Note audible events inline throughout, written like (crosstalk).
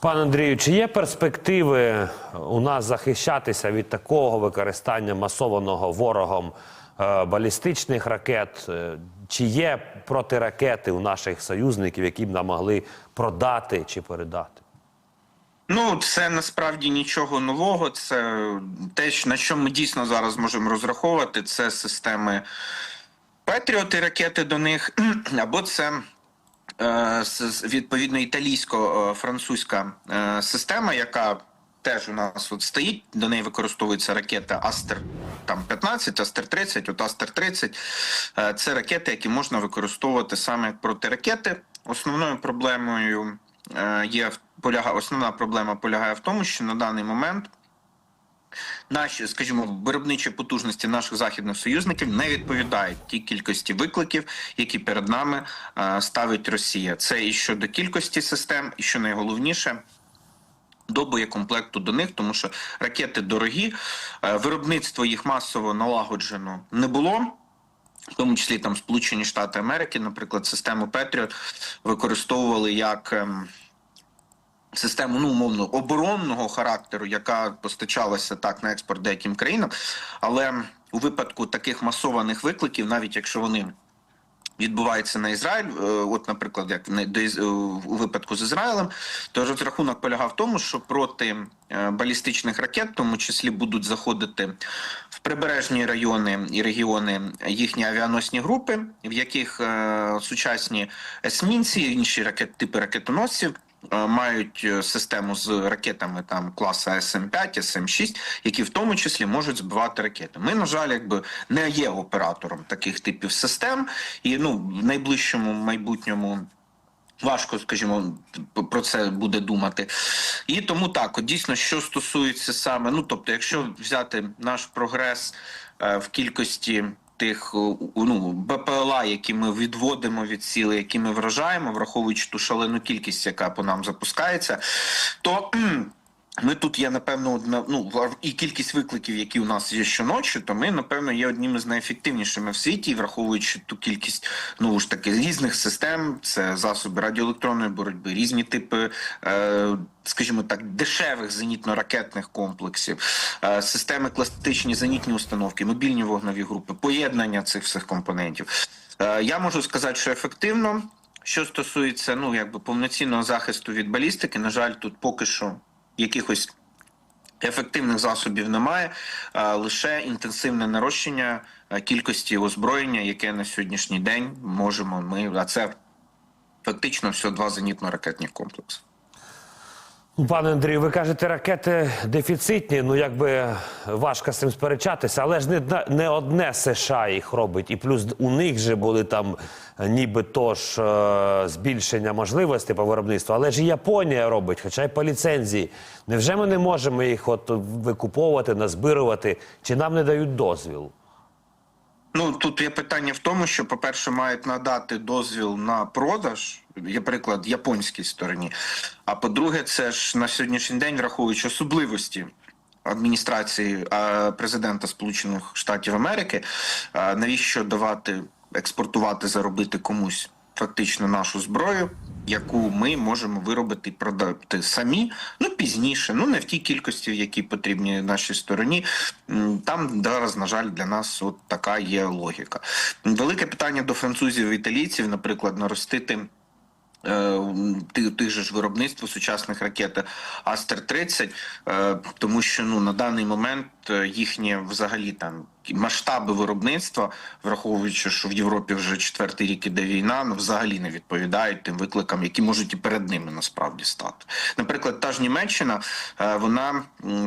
Пане Андрію, чи є перспективи у нас захищатися від такого використання масованого ворогом е, балістичних ракет? Е, Чи є протиракети у наших союзників, які б нам могли продати чи передати? Ну, це насправді нічого нового. Це те, на що ми дійсно зараз можемо розраховувати, це системи Петріот і ракети до них, (clears throat) або це е, відповідно італійсько-французька е, система, яка теж у нас от стоїть. До неї використовується ракета Астер там 15, Астер 30, от Астер 30. Е, Це ракети, які можна використовувати саме як протиракети. Основною проблемою е, є в- поляга, основна проблема полягає в тому, що на даний момент наші, скажімо, виробничі потужності наших західних союзників не відповідають тій кількості викликів, які перед нами е, ставить Росія. Це і щодо кількості систем, і що найголовніше. До боєкомплекту до них, тому що ракети дорогі, е, виробництво їх масово налагоджено не було. В тому числі там Сполучені Штати Америки, наприклад, систему Петріот використовували як ем, систему ну умовно оборонного характеру, яка постачалася так на експорт деяким країнам. Але у випадку таких масованих викликів, навіть якщо вони відбуваються на Ізраїль, е, от, наприклад, як е, у випадку з Ізраїлем, то розрахунок полягав в тому, що проти е, балістичних ракет, в тому числі, будуть заходити в прибережні райони і регіони їхні авіаносні групи, в яких сучасні есмінці, інші ракет, типи ракетоносців. Е, Мають е, систему з ракетами там класа СМ5, СМ6, які в тому числі можуть збивати ракети. Ми, на жаль, якби не є оператором таких типів систем, і ну в найближчому майбутньому. Важко, скажімо, про це буде думати. І тому так, от дійсно, що стосується саме, ну тобто, якщо взяти наш прогрес е, в кількості тих ну, БПЛА, які ми відводимо від сіли, які ми вражаємо, враховуючи ту шалену кількість, яка по нам запускається, то ми тут є, напевно, одна, ну, і кількість викликів, які у нас є щоночі, то ми, напевно, є одним із найефективнішими в світі, враховуючи ту кількість ну ж таки різних систем, це засоби радіоелектронної боротьби, різні типи, е, скажімо так, дешевих зенітно-ракетних комплексів, е, системи класичні зенітні установки, мобільні вогнові групи, поєднання цих всіх компонентів. Е, я можу сказати, що ефективно. Що стосується ну якби повноцінного захисту від балістики, на жаль, тут поки що якихось ефективних засобів немає, а лише інтенсивне нарощення кількості озброєння, яке на сьогоднішній день можемо ми, а це фактично все два зенітно-ракетні комплекси. Пане Андрію, ви кажете, ракети дефіцитні. Ну якби важко з цим сперечатися, але ж не, не одне США їх робить, і плюс у них же були там е, нібито ж е, збільшення можливостей по виробництву. Але ж і Японія робить, хоча й по ліцензії. Невже ми не можемо їх от викуповувати, назбирувати, чи нам не дають дозвіл? Ну тут є питання в тому, що, по-перше, мають надати дозвіл на продаж, є приклад японській стороні. А по-друге, це ж на сьогоднішній день, враховуючи особливості адміністрації президента Сполучених Штатів Америки, навіщо давати експортувати, заробити комусь фактично нашу зброю, яку ми можемо виробити і продати самі, ну пізніше, ну не в тій кількості, в якій потрібні нашій стороні. Там зараз, на жаль, для нас от така є логіка. Велике питання до французів і італійців, наприклад, наростити. Е, Тих, тих же ж виробництво сучасних ракет Астер 30 е, тому що ну на даний момент е, їхнє взагалі там масштаби виробництва, враховуючи, що в Європі вже четвертий рік іде війна, ну взагалі не відповідають тим викликам, які можуть і перед ними насправді стати. Наприклад, та ж Німеччина е, вона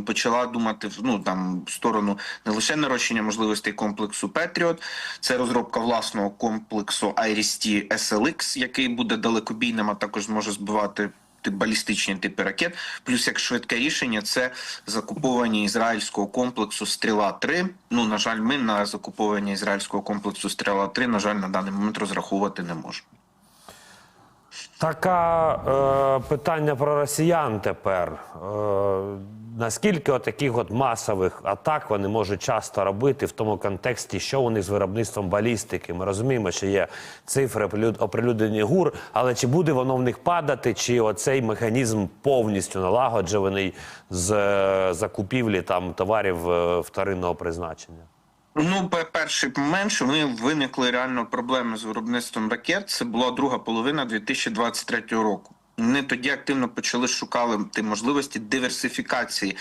почала думати ну там в сторону не лише нарощення можливостей комплексу Петріот, це розробка власного комплексу IRIS-T SLX, який буде далекобійним, а також може збивати. Балістичні типи ракет, плюс як швидке рішення, це закуповані ізраїльського комплексу Стріла 3 Ну на жаль, ми на закуповання ізраїльського комплексу Стріла 3 на жаль, на даний момент розраховувати не можемо. Така е, питання про росіян тепер. Е, наскільки таких от масових атак вони можуть часто робити в тому контексті, що у них з виробництвом балістики? Ми розуміємо, що є цифри оприлюд- оприлюднені ГУР, але чи буде воно в них падати, чи оцей механізм повністю налагоджений з е, закупівлі там товарів е, вторинного призначення? Ну, пе- перший момент, що ми виникли реально проблеми з виробництвом ракет. Це була друга половина 2023 року. Вони тоді активно почали шукати можливості диверсифікації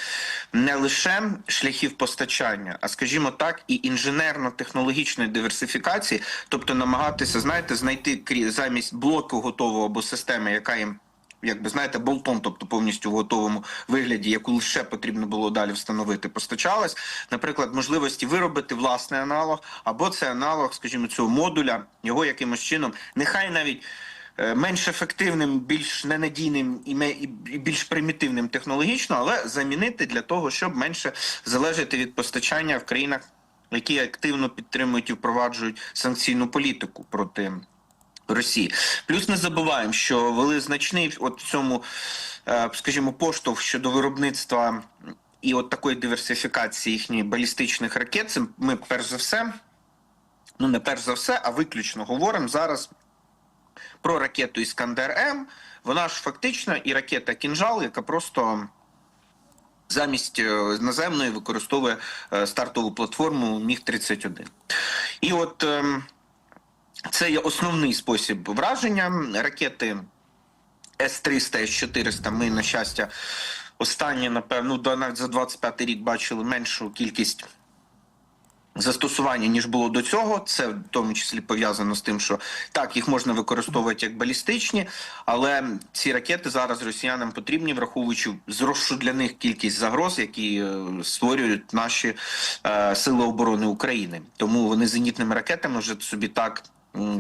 не лише шляхів постачання, а скажімо так, і інженерно-технологічної диверсифікації, тобто намагатися, знаєте, знайти замість блоку готового або системи, яка їм якби знаєте, болтом, тобто повністю в готовому вигляді, яку лише потрібно було далі встановити, постачалась. Наприклад, можливості виробити власний аналог, або це аналог, скажімо, цього модуля, його якимось чином, нехай навіть. Е, Менш ефективним, більш ненадійним і більш примітивним технологічно, але замінити для того, щоб менше залежати від постачання в країнах, які активно підтримують і впроваджують санкційну політику проти Росії. Плюс не забуваємо, що вели значний от цьому, е, скажімо, поштовх щодо виробництва і от такої диверсифікації їхніх балістичних ракет. Це ми перш за все, ну не перш за все, а виключно говоримо зараз про ракету Іскандер М. Вона ж фактично і ракета Кінжал, яка просто. Замість е, наземної використовує е, стартову платформу Міг 31 І от ем, це є основний спосіб враження. Ракети С-300, С-400 ми, на щастя, останні, напевно, навіть за 25 рік бачили меншу кількість застосування, ніж було до цього. Це в тому числі пов'язано з тим, що так, їх можна використовувати як балістичні, але ці ракети зараз росіянам потрібні, враховуючи зросшу для них кількість загроз, які е, створюють наші е, сили оборони України. Тому вони зенітними ракетами вже собі так.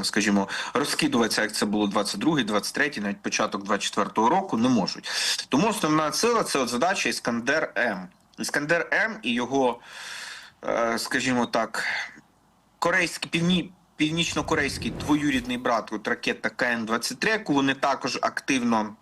Скажімо, розкидуватися, як це було 22-й, 23-й, навіть початок 24-го року, не можуть. Тому основна сила це от задача Іскандер М. Іскандер М і його скажімо так, корейський півні. Північно-корейський двоюрідний брат, от ракета КН-23, яку вони також активно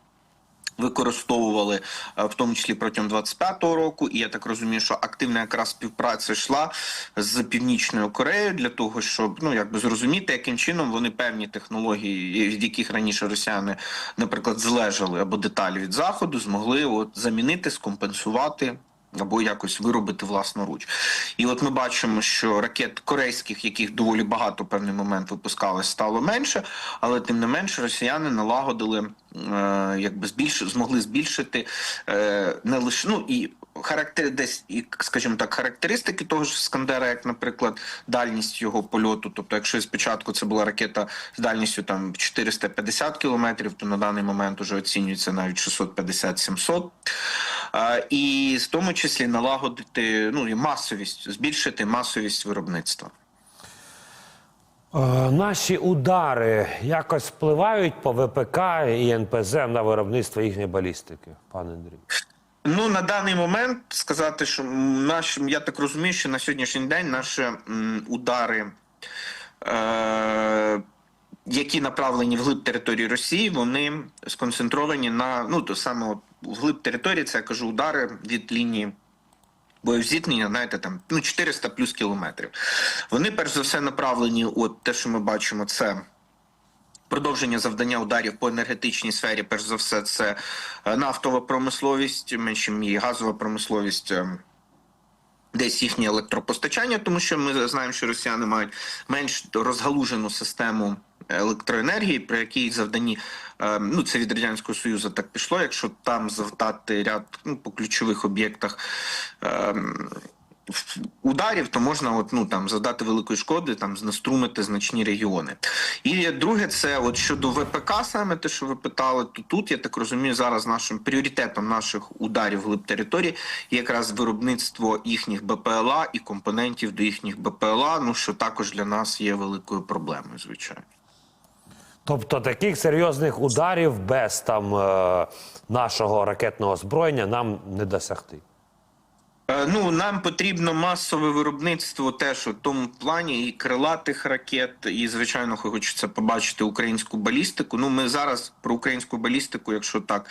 використовували, е, в тому числі протягом 25-го року. І я так розумію, що активна якраз співпраця йшла з Північною Кореєю для того, щоб ну якби зрозуміти, яким чином вони певні технології, від яких раніше росіяни, наприклад, залежали або деталі від заходу, змогли от замінити, скомпенсувати або якось виробити власноруч. І от ми бачимо, що ракет корейських, яких доволі багато певний момент випускалось, стало менше, але тим не менше росіяни налагодили, е, якби збільш, змогли збільшити е, не лише ну і характер десь скажімо так, характеристики того ж Скандера, як, наприклад, дальність його польоту. Тобто, якщо спочатку це була ракета з дальністю там 450 кілометрів, то на даний момент вже оцінюється навіть 650-700. А, і в тому числі налагодити ну і масовість, збільшити масовість виробництва. Е, Наші удари якось впливають по ВПК і НПЗ на виробництво їхньої балістики, пане Андрій. Ну на даний момент сказати, що наш, я так розумію, що на сьогоднішній день наші удари. Е- які направлені вглиб території Росії, вони сконцентровані на ну то саме от вглиб території, це я кажу удари від лінії боєзіткнення, знаєте, там ну 400 плюс кілометрів. Вони перш за все направлені. От те, що ми бачимо, це. Продовження завдання ударів по енергетичній сфері, перш за все, це е, нафтова промисловість, меншим і газова промисловість. ем, Десь їхнє електропостачання, тому що ми знаємо, що росіяни мають менш розгалужену систему електроенергії, при якій завданні е, ну це від радянського союзу так пішло. Якщо там завдати ряд ну по ключових об'єктах. Ударів, то можна от, ну, там, завдати великої шкоди, там, знеструмити значні регіони. І друге, це от щодо ВПК, саме те, що ви питали, то тут, я так розумію, зараз нашим пріоритетом наших ударів глиб території є якраз виробництво їхніх БПЛА і компонентів до їхніх БПЛА, ну що також для нас є великою проблемою, звичайно. Тобто таких серйозних ударів без там е, нашого ракетного озброєння нам не досягти. Е, Ну, нам потрібно масове виробництво теж у тому плані і крилатих ракет, і звичайно хочеться побачити українську балістику. Ну, ми зараз про українську балістику, якщо так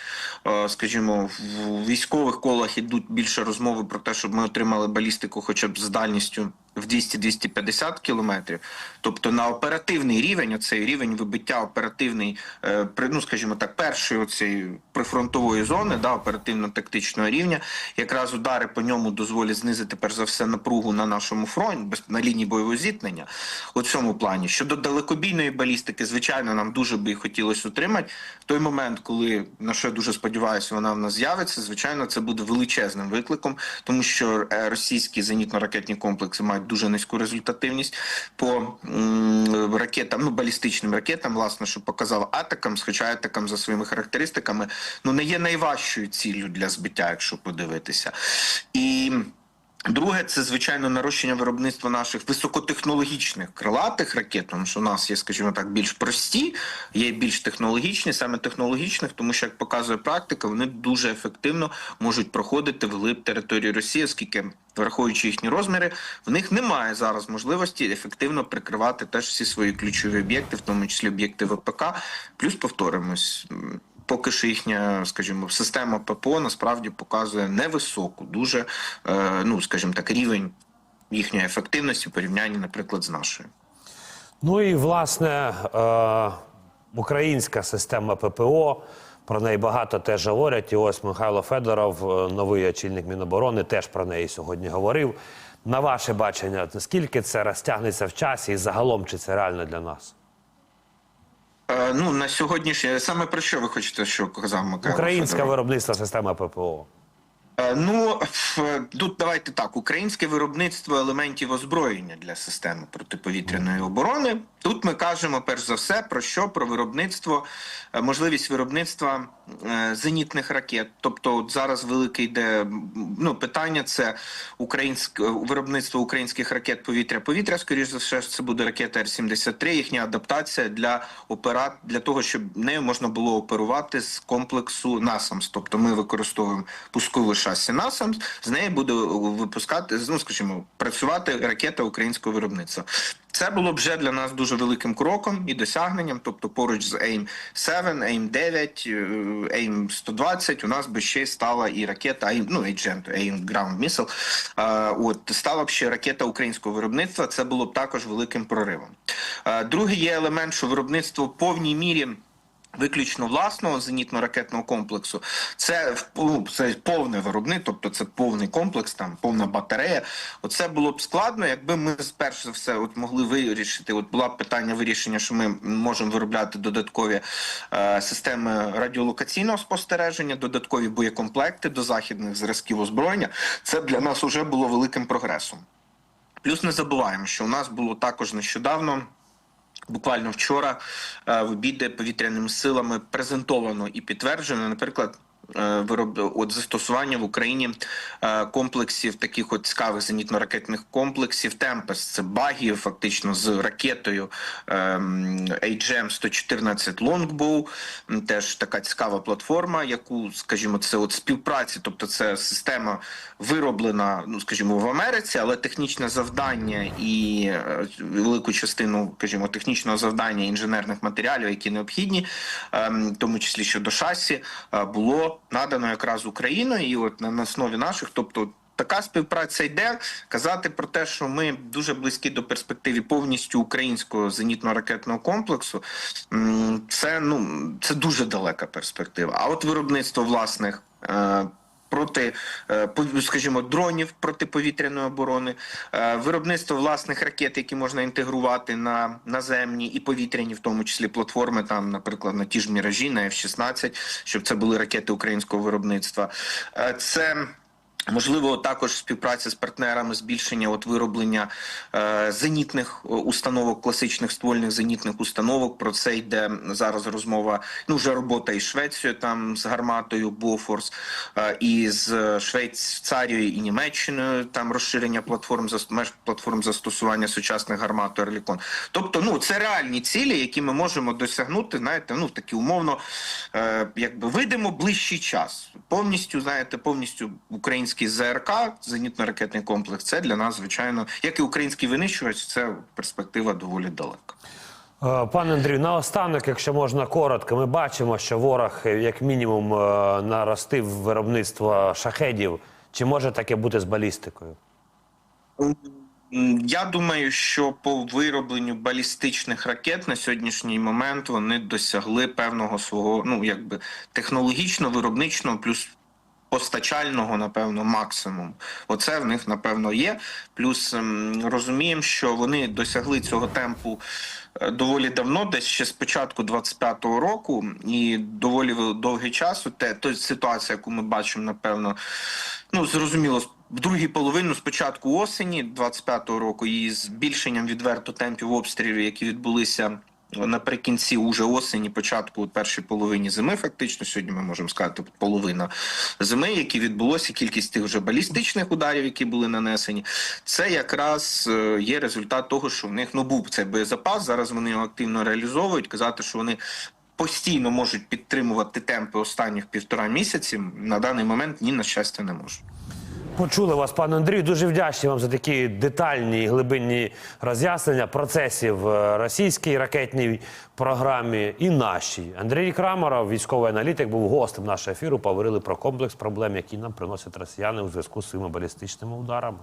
е, скажімо, в військових колах ідуть більше розмови про те, щоб ми отримали балістику, хоча б з дальністю в 200-250 кілометрів. Тобто на оперативний рівень, оцей рівень вибиття оперативний, е, ну скажімо так, першої оцієї прифронтової зони, да, оперативно-тактичного рівня, якраз удари по ньому дозволять знизити перш за все напругу на нашому фронті, на лінії бойового зіткнення. У цьому плані щодо далекобійної балістики, звичайно, нам дуже би хотілося отримати в той момент, коли на що я дуже сподіваюся, вона в нас з'явиться. Звичайно, це буде величезним викликом, тому що е, російські зенітно-ракетні комплекси мають дуже низьку результативність по ракетам, ну балістичним ракетам, власне, що показав атакам, хоча атакам за своїми характеристиками, ну не є найважчою ціллю для збиття, якщо подивитися. І Друге, це звичайно нарощення виробництва наших високотехнологічних крилатих ракет, тому що у нас є, скажімо так, більш прості, є більш технологічні, саме технологічних, тому що як показує практика, вони дуже ефективно можуть проходити вглиб території Росії, оскільки, враховуючи їхні розміри, в них немає зараз можливості ефективно прикривати теж всі свої ключові об'єкти, в тому числі об'єкти ВПК. Плюс повторимось. Поки що їхня, скажімо, система ППО насправді показує невисоку, дуже е, ну скажімо так, рівень їхньої ефективності в порівнянні, наприклад, з нашою. Ну і власне е, українська система ППО. Про неї багато теж говорять. І ось Михайло Федоров, е, новий очільник Міноборони, теж про неї сьогодні говорив. На ваше бачення, наскільки це розтягнеться в часі, і загалом чи це реально для нас? Е, ну на сьогоднішнє саме про що ви хочете, що казав Микола Українське Федоров? виробництва система ППО. Е, Ну тут давайте так: українське виробництво елементів озброєння для системи протиповітряної оборони. Тут ми кажемо перш за все про що? Про виробництво, е, можливість виробництва зенітних ракет. Тобто, от зараз велике йде ну питання: це українське виробництво українських ракет повітря-повітря. Скоріше за все, це буде ракета Р-73, їхня адаптація для операт для того, щоб нею можна було оперувати з комплексу NASAMS. Тобто ми використовуємо пускове шасі NASAMS, з неї буде випускати, ну скажімо, працювати ракета українського виробництва. Це було б вже для нас дуже великим кроком і досягненням. Тобто, поруч з AIM 7, AIM 9, е, AIM 120 у нас би ще стала і ракета AIM, ну AGM, AIM Ground Missile, е, От стала б ще ракета українського виробництва. Це було б також великим проривом. Е, Другий є елемент, що виробництво в повній мірі. Виключно власного зенітно-ракетного комплексу, це ну, це повне виробник, тобто це повний комплекс, там повна батарея. Оце було б складно, якби ми спершу за все от могли вирішити. От була б питання вирішення, що ми можемо виробляти додаткові е, системи радіолокаційного спостереження, додаткові боєкомплекти до західних зразків озброєння. Це для нас вже було великим прогресом. Плюс не забуваємо, що у нас було також нещодавно. Буквально вчора е, в обіди повітряними силами презентовано і підтверджено, наприклад. Е, Вироб от застосування в Україні е, комплексів таких от цікавих зенітно-ракетних комплексів Темпес. Це баги, фактично з ракетою HM 114 Longbow. Теж така цікава платформа, яку, скажімо, це от співпраці, тобто це система вироблена, ну скажімо, в Америці, але технічне завдання і е, велику частину, скажімо, технічного завдання інженерних матеріалів, які необхідні, ем, в тому числі щодо шасі, е, надано якраз Україною, і от на основі наших, тобто. Така співпраця йде. Казати про те, що ми дуже близькі до перспективи повністю українського зенітно-ракетного комплексу, це ну це дуже далека перспектива. А от виробництво власних. Проти, е, скажімо, дронів протиповітряної оборони, е, виробництво власних ракет, які можна інтегрувати на наземні і повітряні, в тому числі платформи, там, наприклад, на ті ж міражі, на F-16, щоб це були ракети українського виробництва. Е, Це Можливо, також співпраця з партнерами, збільшення от вироблення е, зенітних е, установок, класичних ствольних зенітних установок. Про це йде зараз розмова. Ну вже робота із Швецією, там з гарматою Бофорс, е, і з Швейцарією і Німеччиною. Там розширення платформ меж платформ застосування сучасних гармат Орлікон. Тобто, ну це реальні цілі, які ми можемо досягнути. Знаєте, ну такі умовно, е, якби видимо ближчий час. повністю, знаєте, повністю український ЗРК, зенітно-ракетний комплекс. Це для нас, звичайно, як і український винищувач, це перспектива доволі далека. Е, Пане Андрію, наостанок, якщо можна коротко, ми бачимо, що ворог е, як мінімум е, наростив виробництво шахедів. Чи може таке бути з балістикою? Я думаю, що по виробленню балістичних ракет на сьогоднішній момент вони досягли певного свого, ну якби технологічно, виробничного, плюс постачального, напевно, максимум. Оце в них напевно є. Плюс ем, розуміємо, що вони досягли цього темпу е, доволі давно, десь ще з початку 25-го року, і доволі довгий час. Те, то ситуація, яку ми бачимо, напевно, ну зрозуміло, в другій половину спочатку осені 25-го року, і збільшенням відверто темпів обстрілів, які відбулися. Наприкінці уже осені, початку першій половині зими, фактично сьогодні ми можемо сказати половина зими, які відбулося, кількість тих вже балістичних ударів, які були нанесені, це якраз е, є результат того, що в них ну був цей боєзапас. Зараз вони його активно реалізовують. Казати, що вони постійно можуть підтримувати темпи останніх півтора місяці. На даний момент ні на щастя не можуть. Почули вас, пане Андрію. Дуже вдячні вам за такі детальні і глибинні роз'яснення процесів російській ракетній програмі і нашій. Андрій Крамаров, військовий аналітик, був гостем нашого ефіру. Поговорили про комплекс проблем, які нам приносять росіяни у зв'язку з своїми балістичними ударами.